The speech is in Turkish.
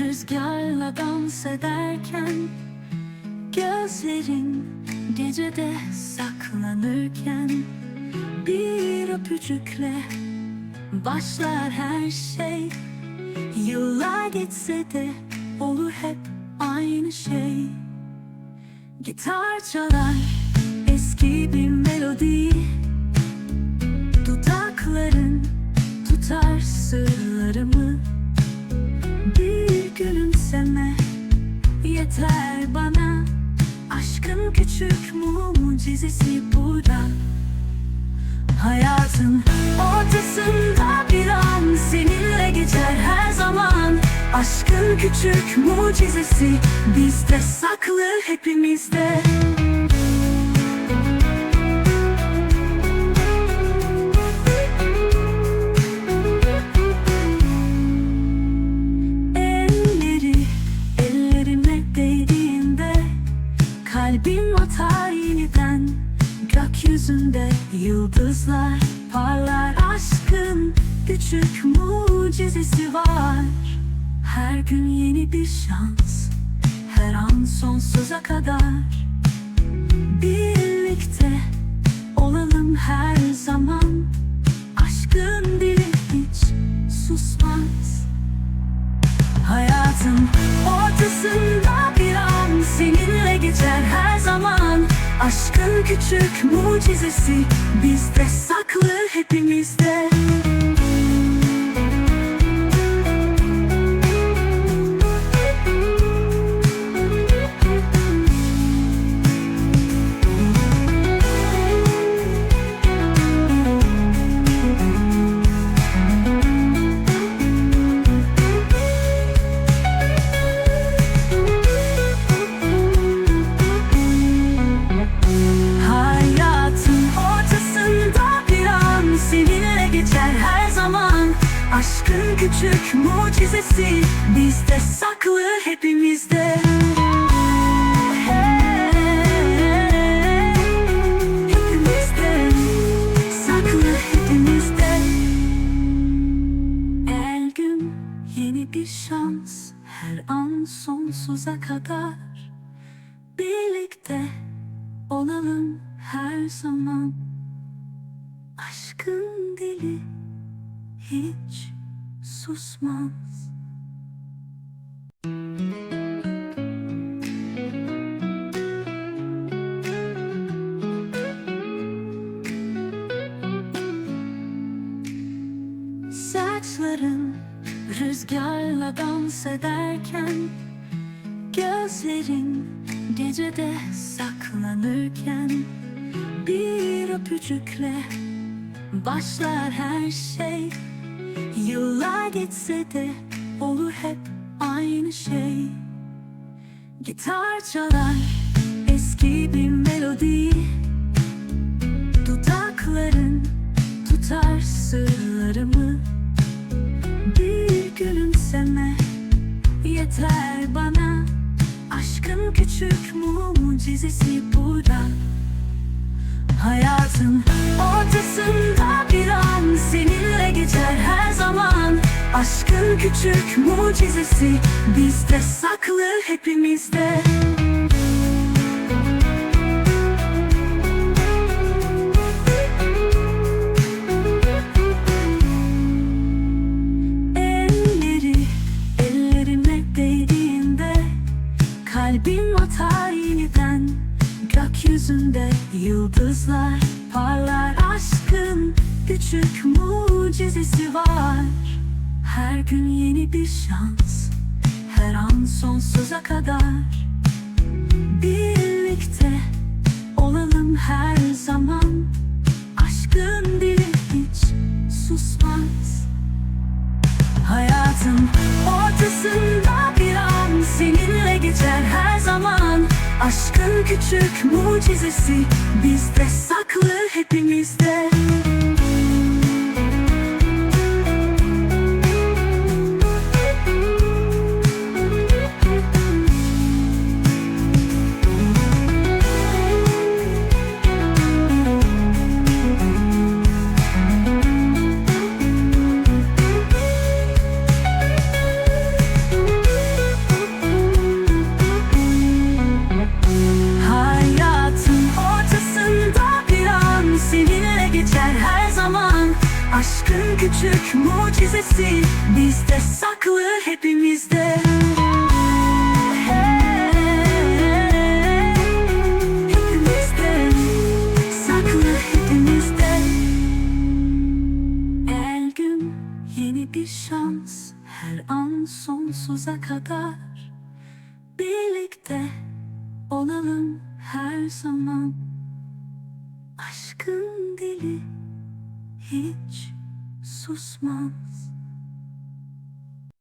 rüzgarla dans ederken Gözlerin gecede saklanırken Bir öpücükle başlar her şey. Yıllar geçse de olur hep aynı şey. Gitar çalar eski bir melodi. Dudakların tutar sırlarımı yeter bana. Aşkın küçük mucizesi burada. Hayatın ortasında bir an seninle geçer her zaman. Aşkın küçük mucizesi bizde saklı hepimizde Gökyüzünde yıldızlar parlar. Aşkın küçük mucizesi var. Her gün yeni bir şans Her an sonsuza kadar. Birlikte olalım her zaman. Aşkın dili hiç susmaz. Hayatın ortasında geçer her zaman. Aşkın küçük mucizesi bizde saklı hepimizde Aşkın küçük mucizesi bizde saklı hepimizde. Hepimizde saklı hepimizde. Her gün yeni bir şans her an sonsuza kadar. Birlikte olalım her zaman. Aşkın dili hiç susmaz. Saçların rüzgarla dans ederken Gözlerin gecede saklanırken Bir öpücükle başlar her şey Yıllar geçse de olur hep aynı şey. Gitar çalar eski bir melodi. Dudakların tutar sırlarımı. Bir gülümseme yeter bana. Aşkın küçük mucizesi burada Hayatın ortasında bir an seninle geçer Aşkın küçük mucizesi bizde saklı hepimizde. Elleri ellerime değdiğinde Kalbim atar yeniden. Gökyüzünde yıldızlar parlar Aşkın küçük mucizesi var Her gün yeni bir şans Her an sonsuza kadar. Birlikte olalım her zaman. Aşkın dili hiç susmaz. Hayatın ortasında bir an seninle geçer her zaman. Aşkın küçük mucizesi bizde saklı hepimizde mucizesi. Bizde saklı hepimizde. Hepimizde. Saklı hepimizde. Her gün yeni bir şans. Her an sonsuza kadar. Birlikte olalım her zaman. Aşkın dili hiç so small.